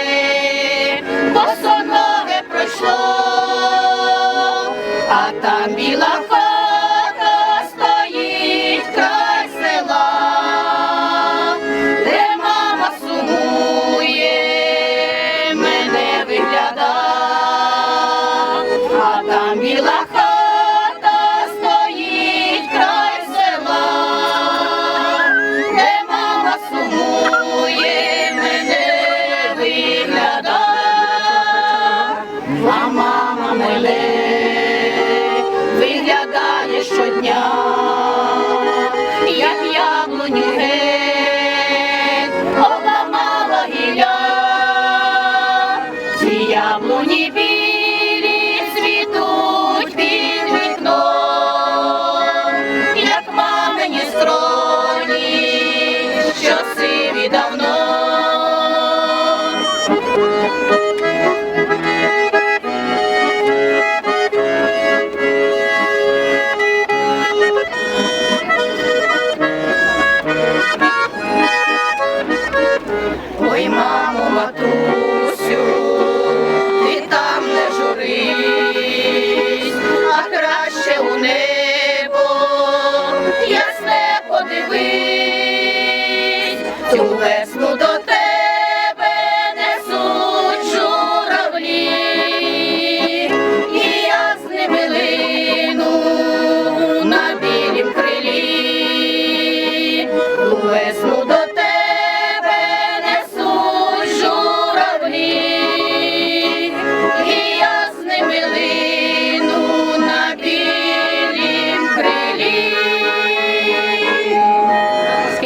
гуляє, босоноге пройшло, а там біла хата стоїть край села, де мама сумує, мене вигляда, а там біла дня, як яблуню геть, обламала гілля, ці яблуні білі цвітуть під вікном, як мамині скроні, що сиві давно. Ой, мамо, матусю, ти там не журись, а краще у небо ясне подивись, цю весну до тебе.